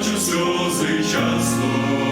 бачу сльози часто,